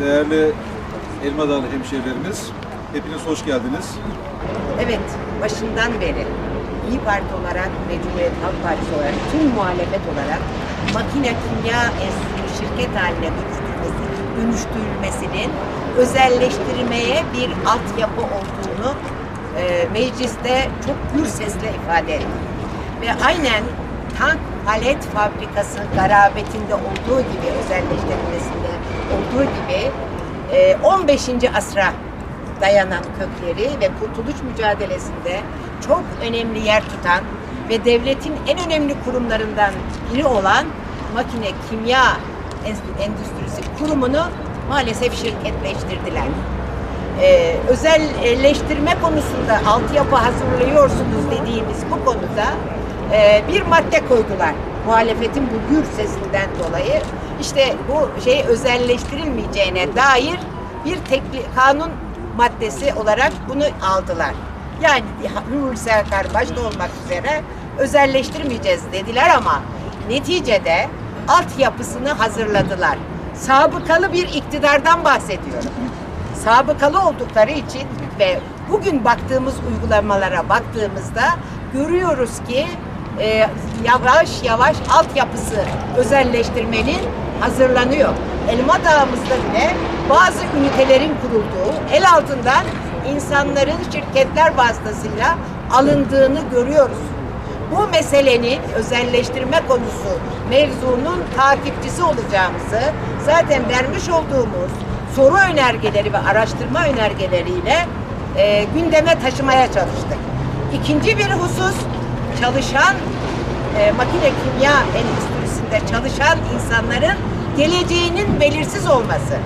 değerli Elmadağlı hemşehrilerimiz, hepiniz hoş geldiniz. Evet, başından beri İyi Parti olarak ve Cumhuriyet Halk Partisi olarak tüm muhalefet olarak makine kimya enstitüsü şirket haline dönüştürmesi, dönüştürülmesinin özelleştirmeye bir altyapı olduğunu e, mecliste çok gür sesle ifade ettik. Ve aynen tank palet fabrikası garabetinde olduğu gibi özelleştirilmesinde olduğu gibi e, 15. asra dayanan kökleri ve kurtuluş mücadelesinde çok önemli yer tutan ve devletin en önemli kurumlarından biri olan makine kimya endüstrisi kurumunu maalesef şirketleştirdiler. Ee, özelleştirme konusunda altyapı hazırlıyorsunuz dediğimiz bu konuda e, bir madde koydular. Muhalefetin bu gür sesinden dolayı işte bu şey özelleştirilmeyeceğine dair bir tekli, kanun maddesi olarak bunu aldılar. Yani Hulusi Akar başta olmak üzere özelleştirmeyeceğiz dediler ama neticede altyapısını hazırladılar. Sabıkalı bir iktidardan bahsediyorum. Sabıkalı oldukları için ve bugün baktığımız uygulamalara baktığımızda görüyoruz ki e, yavaş yavaş altyapısı özelleştirmenin hazırlanıyor. Elma Dağımızda bile bazı ünitelerin kurulduğu, el altından insanların şirketler vasıtasıyla alındığını görüyoruz. Bu meselenin özelleştirme konusu mevzunun takipçisi olacağımızı zaten vermiş olduğumuz soru önergeleri ve araştırma önergeleriyle e, gündeme taşımaya çalıştık. İkinci bir husus çalışan e, makine kimya endüstrisinde çalışan insanların geleceğinin belirsiz olması.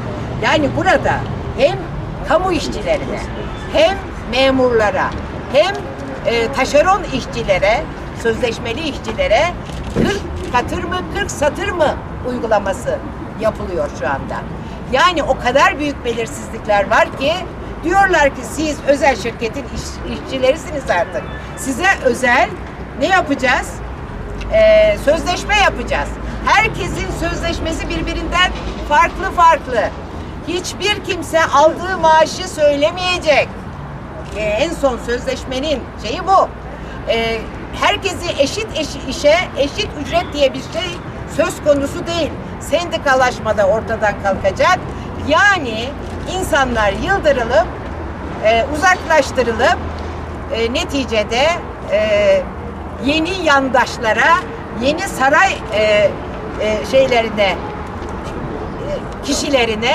Yani burada hem kamu işçilerine hem memurlara hem e, taşeron işçilere, sözleşmeli işçilere 40 katır mı 40 satır mı uygulaması yapılıyor şu anda. Yani o kadar büyük belirsizlikler var ki diyorlar ki siz özel şirketin iş, işçilerisiniz artık. Size özel ne yapacağız? Ee, sözleşme yapacağız. Herkesin sözleşmesi birbirinden farklı farklı. Hiçbir kimse aldığı maaşı söylemeyecek. Ee, en son sözleşmenin şeyi bu. Ee, herkesi eşit eş- işe eşit ücret diye bir şey söz konusu değil. Sendikalaşma da ortadan kalkacak. Yani insanlar yıldırılıp e, uzaklaştırılıp e, neticede e, yeni yandaşlara, yeni saray e, e, şeylerine, e, kişilerine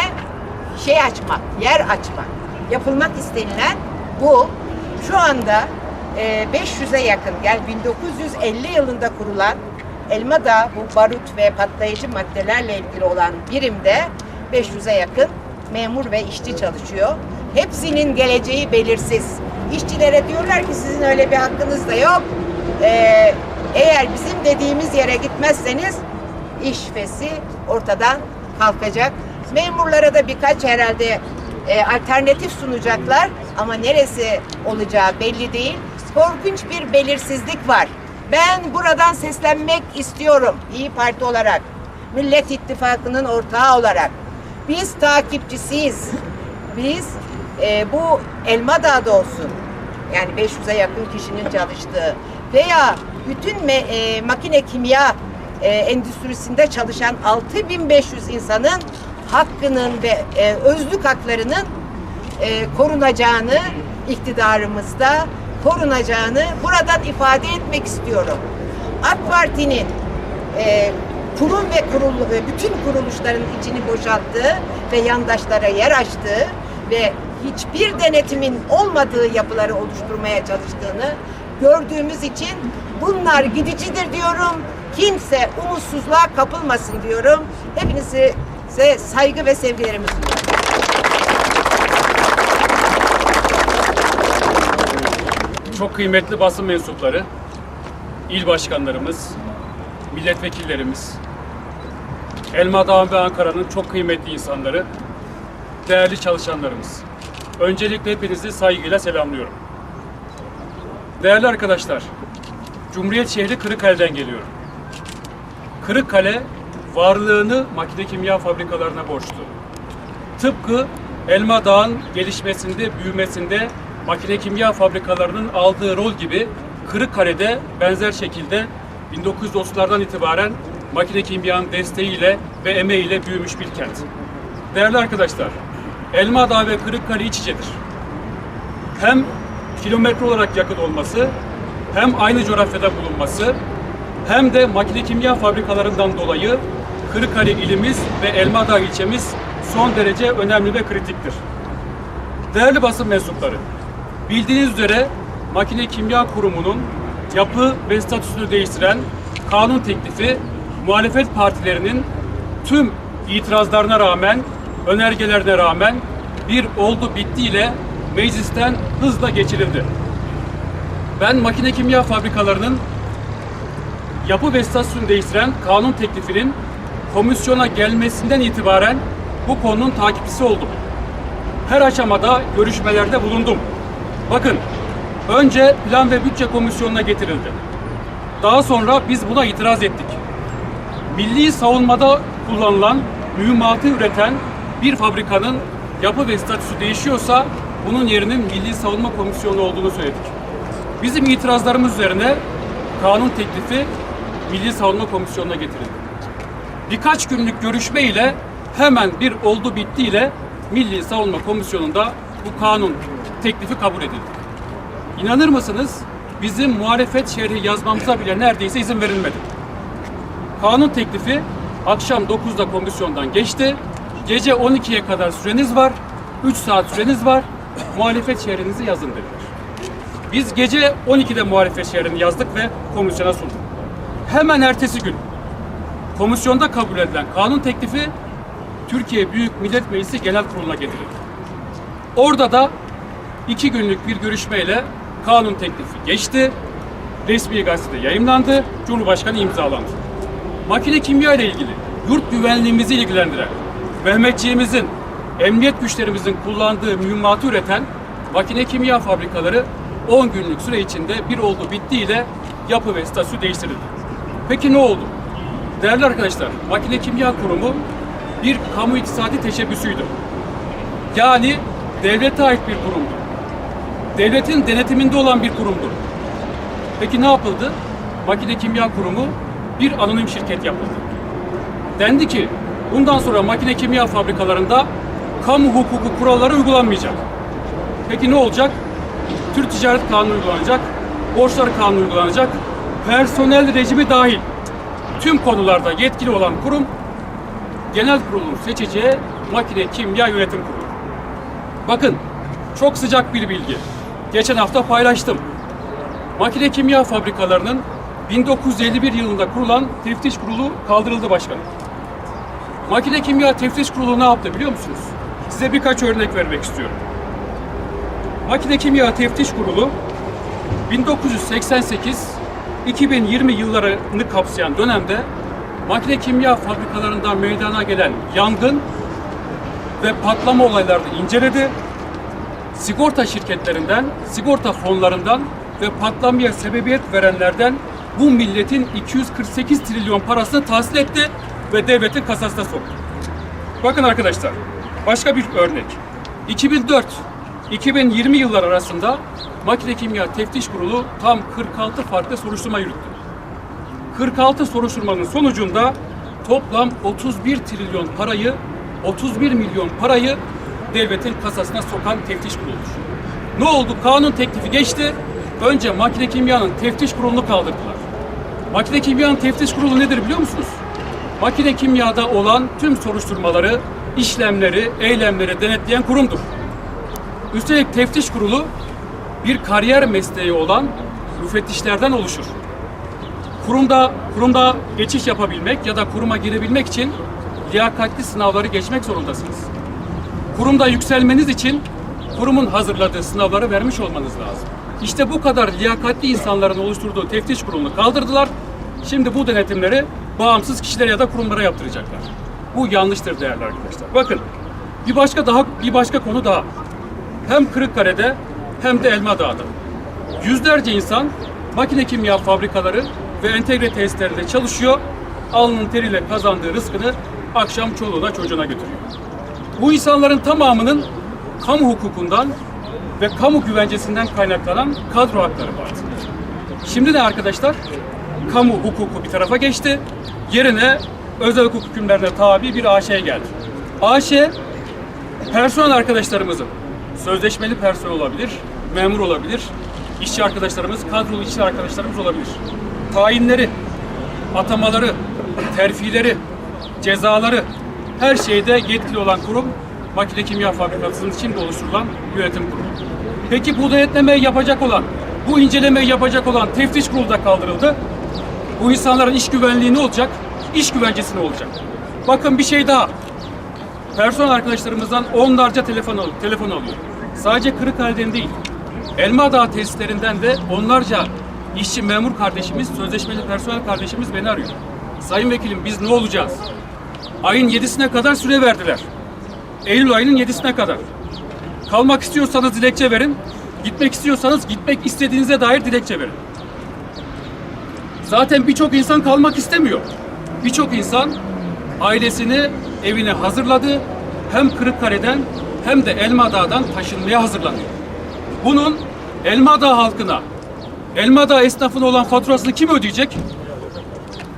şey açmak, yer açmak. Yapılmak istenilen bu. Şu anda e, 500'e yakın, yani 1950 yılında kurulan Elmadağ bu barut ve patlayıcı maddelerle ilgili olan birimde 500'e yakın memur ve işçi çalışıyor. Hepsinin geleceği belirsiz. İşçilere diyorlar ki sizin öyle bir hakkınız da yok. Ee, eğer bizim dediğimiz yere gitmezseniz iş fesi ortadan kalkacak. Memurlara da birkaç herhalde e, alternatif sunacaklar ama neresi olacağı belli değil. Korkunç bir belirsizlik var. Ben buradan seslenmek istiyorum İyi Parti olarak, Millet İttifakı'nın ortağı olarak. Biz takipçisiyiz. Biz e, bu Elmadağ'da olsun, yani 500'e yakın kişinin çalıştığı veya bütün me- e, makine kimya e, endüstrisinde çalışan 6500 insanın hakkının ve e, özlük haklarının e, korunacağını iktidarımızda korunacağını buradan ifade etmek istiyorum. AK Parti'nin e, kurum ve kurul ve bütün kuruluşların içini boşalttığı ve yandaşlara yer açtığı ve hiçbir denetimin olmadığı yapıları oluşturmaya çalıştığını gördüğümüz için bunlar gidicidir diyorum. Kimse umutsuzluğa kapılmasın diyorum. Hepinize size saygı ve sevgilerimi sunuyorum. Çok kıymetli basın mensupları, il başkanlarımız, milletvekillerimiz, Elmadağ ve Ankara'nın çok kıymetli insanları, değerli çalışanlarımız. Öncelikle hepinizi saygıyla selamlıyorum. Değerli arkadaşlar, Cumhuriyet şehri Kırıkkale'den geliyorum. Kırıkkale varlığını makine kimya fabrikalarına borçlu. tıpkı Elma Dağı'nın gelişmesinde, büyümesinde makine kimya fabrikalarının aldığı rol gibi Kırıkkale'de benzer şekilde 1930'lardan itibaren makine kimyanın desteğiyle ve emeğiyle büyümüş bir kent. Değerli arkadaşlar, Elma Dağı ve Kırıkkale iç içedir. Hem kilometre olarak yakın olması, hem aynı coğrafyada bulunması, hem de makine kimya fabrikalarından dolayı Kırıkkale ilimiz ve Elmadağ ilçemiz son derece önemli ve kritiktir. Değerli basın mensupları, bildiğiniz üzere Makine Kimya Kurumu'nun yapı ve statüsünü değiştiren kanun teklifi muhalefet partilerinin tüm itirazlarına rağmen, önergelerine rağmen bir oldu bittiyle meclisten hızla geçirildi. Ben makine kimya fabrikalarının yapı ve statüsünü değiştiren kanun teklifinin komisyona gelmesinden itibaren bu konunun takipçisi oldum. Her aşamada görüşmelerde bulundum. Bakın, önce Plan ve Bütçe Komisyonu'na getirildi. Daha sonra biz buna itiraz ettik. Milli savunmada kullanılan mühimmatı üreten bir fabrikanın yapı ve statüsü değişiyorsa bunun yerinin Milli Savunma Komisyonu olduğunu söyledik. Bizim itirazlarımız üzerine kanun teklifi Milli Savunma Komisyonu'na getirildi. Birkaç günlük görüşme ile hemen bir oldu bitti ile Milli Savunma Komisyonu'nda bu kanun teklifi kabul edildi. İnanır mısınız? Bizim muhalefet şerhi yazmamıza bile neredeyse izin verilmedi. Kanun teklifi akşam 9'da komisyondan geçti. Gece 12'ye kadar süreniz var. 3 saat süreniz var. Muhalefet şehrinizi yazın dediler. Biz gece 12'de muhalefet şehrini yazdık ve komisyona sunduk. Hemen ertesi gün komisyonda kabul edilen kanun teklifi Türkiye Büyük Millet Meclisi Genel Kurulu'na getirildi. Orada da iki günlük bir görüşmeyle kanun teklifi geçti. Resmi gazetede yayımlandı. Cumhurbaşkanı imzalandı. Makine kimya ile ilgili yurt güvenliğimizi ilgilendiren Mehmetçiğimizin, emniyet güçlerimizin kullandığı mühimmatı üreten makine kimya fabrikaları 10 günlük süre içinde bir oldu bittiyle yapı ve statüsü değiştirildi. Peki ne oldu? Değerli arkadaşlar, Makine Kimya Kurumu bir kamu iktisadi teşebbüsüydü. Yani devlete ait bir kurumdu. Devletin denetiminde olan bir kurumdur. Peki ne yapıldı? Makine Kimya Kurumu bir anonim şirket yapıldı. Dendi ki bundan sonra makine kimya fabrikalarında kamu hukuku kuralları uygulanmayacak. Peki ne olacak? Türk Ticaret Kanunu uygulanacak, borçlar kanunu uygulanacak, personel rejimi dahil tüm konularda yetkili olan kurum genel kurulun seçeceği makine kimya yönetim kurulu. Bakın çok sıcak bir bilgi. Geçen hafta paylaştım. Makine kimya fabrikalarının 1951 yılında kurulan teftiş kurulu kaldırıldı başkanım. Makine Kimya Teftiş Kurulu ne yaptı biliyor musunuz? Size birkaç örnek vermek istiyorum. Makine Kimya Teftiş Kurulu 1988-2020 yıllarını kapsayan dönemde makine kimya fabrikalarından meydana gelen yangın ve patlama olaylarını inceledi. Sigorta şirketlerinden, sigorta fonlarından ve patlamaya sebebiyet verenlerden bu milletin 248 trilyon parasını tahsil etti ve devletin kasasına soktu. Bakın arkadaşlar, başka bir örnek. 2004-2020 yıllar arasında Makine Kimya Teftiş Kurulu tam 46 farklı soruşturma yürüttü. 46 soruşturmanın sonucunda toplam 31 trilyon parayı, 31 milyon parayı devletin kasasına sokan teftiş kuruludur. Ne oldu? Kanun teklifi geçti. Önce Makine Kimya'nın teftiş kurulunu kaldırdılar. Makine Kimya'nın teftiş kurulu nedir biliyor musunuz? Makine kimyada olan tüm soruşturmaları, işlemleri, eylemleri denetleyen kurumdur. Üstelik teftiş kurulu bir kariyer mesleği olan müfettişlerden oluşur. Kurumda kurumda geçiş yapabilmek ya da kuruma girebilmek için liyakatli sınavları geçmek zorundasınız. Kurumda yükselmeniz için kurumun hazırladığı sınavları vermiş olmanız lazım. İşte bu kadar liyakatli insanların oluşturduğu teftiş kurulunu kaldırdılar. Şimdi bu denetimleri bağımsız kişilere ya da kurumlara yaptıracaklar. Bu yanlıştır değerli arkadaşlar. Bakın bir başka daha bir başka konu daha. Hem Kırıkkale'de hem de Elmadağ'da. Yüzlerce insan makine kimya fabrikaları ve entegre tesislerinde çalışıyor. Alnının teriyle kazandığı rızkını akşam çoluğuna çocuğuna götürüyor. Bu insanların tamamının kamu hukukundan ve kamu güvencesinden kaynaklanan kadro hakları vardı. Şimdi ne arkadaşlar? Kamu hukuku bir tarafa geçti. Yerine özel hukuk hükümlerine tabi bir AŞ geldi. AŞ personel arkadaşlarımızın sözleşmeli personel olabilir, memur olabilir, işçi arkadaşlarımız, kadrolu işçi arkadaşlarımız olabilir. Tayinleri, atamaları, terfileri, cezaları her şeyde yetkili olan kurum Makine Kimya Fabrikası'nın içinde oluşturulan yönetim kurulu. Peki bu denetlemeyi yapacak olan, bu incelemeyi yapacak olan teftiş kurulu da kaldırıldı. Bu insanların iş güvenliği ne olacak? İş güvencesi ne olacak? Bakın bir şey daha. Personel arkadaşlarımızdan onlarca telefon, al- telefon alıyor. Sadece Kırıkkale'den değil, Elmadağ tesislerinden de onlarca işçi memur kardeşimiz, sözleşmeli personel kardeşimiz beni arıyor. Sayın Vekilim biz ne olacağız? Ayın 7'sine kadar süre verdiler. Eylül ayının 7'sine kadar. Kalmak istiyorsanız dilekçe verin. Gitmek istiyorsanız gitmek istediğinize dair dilekçe verin. Zaten birçok insan kalmak istemiyor. Birçok insan ailesini evine hazırladı. Hem Kırıkkale'den hem de Elmadağ'dan taşınmaya hazırlanıyor. Bunun Elmadağ halkına, Elmadağ esnafına olan faturasını kim ödeyecek?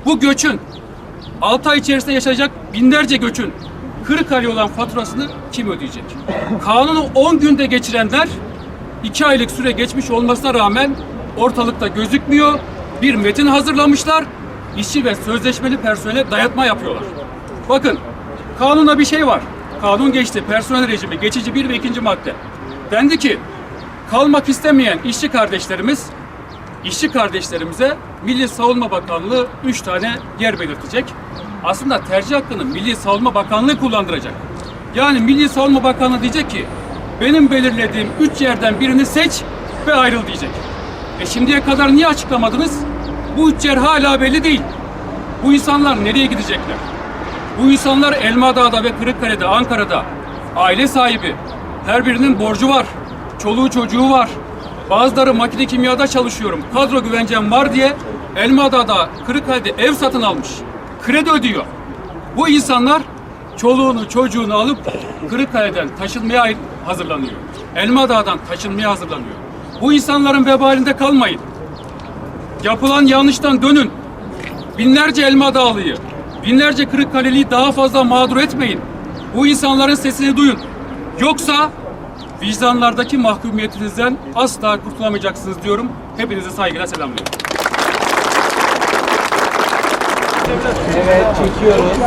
Bu göçün 6 ay içerisinde yaşayacak binlerce göçün Kırıkkale olan faturasını kim ödeyecek? Kanunu 10 günde geçirenler 2 aylık süre geçmiş olmasına rağmen ortalıkta gözükmüyor. Bir metin hazırlamışlar. İşçi ve sözleşmeli personele dayatma yapıyorlar. Bakın kanunda bir şey var. Kanun geçti. Personel rejimi geçici bir ve ikinci madde. Dendi ki kalmak istemeyen işçi kardeşlerimiz işçi kardeşlerimize Milli Savunma Bakanlığı 3 tane yer belirtecek. Aslında tercih hakkını Milli Savunma Bakanlığı kullandıracak. Yani Milli Savunma Bakanlığı diyecek ki benim belirlediğim 3 yerden birini seç ve ayrıl diyecek. E şimdiye kadar niye açıklamadınız? Bu üç yer hala belli değil. Bu insanlar nereye gidecekler? Bu insanlar Elmadağ'da ve Kırıkkale'de, Ankara'da aile sahibi. Her birinin borcu var. Çoluğu çocuğu var. Bazıları makine kimyada çalışıyorum. Kadro güvencem var diye Elmadağ'da, Kırıkkale'de ev satın almış. Kredi ödüyor. Bu insanlar çoluğunu çocuğunu alıp Kırıkkale'den taşınmaya hazırlanıyor. Elmadağ'dan taşınmaya hazırlanıyor. Bu insanların vebalinde kalmayın. Yapılan yanlıştan dönün. Binlerce elma dağlıyı, binlerce Kırıkkaleli'yi daha fazla mağdur etmeyin. Bu insanların sesini duyun. Yoksa vicdanlardaki mahkumiyetinizden asla kurtulamayacaksınız diyorum. Hepinizi saygıyla selamlıyorum. Evet çekiyoruz.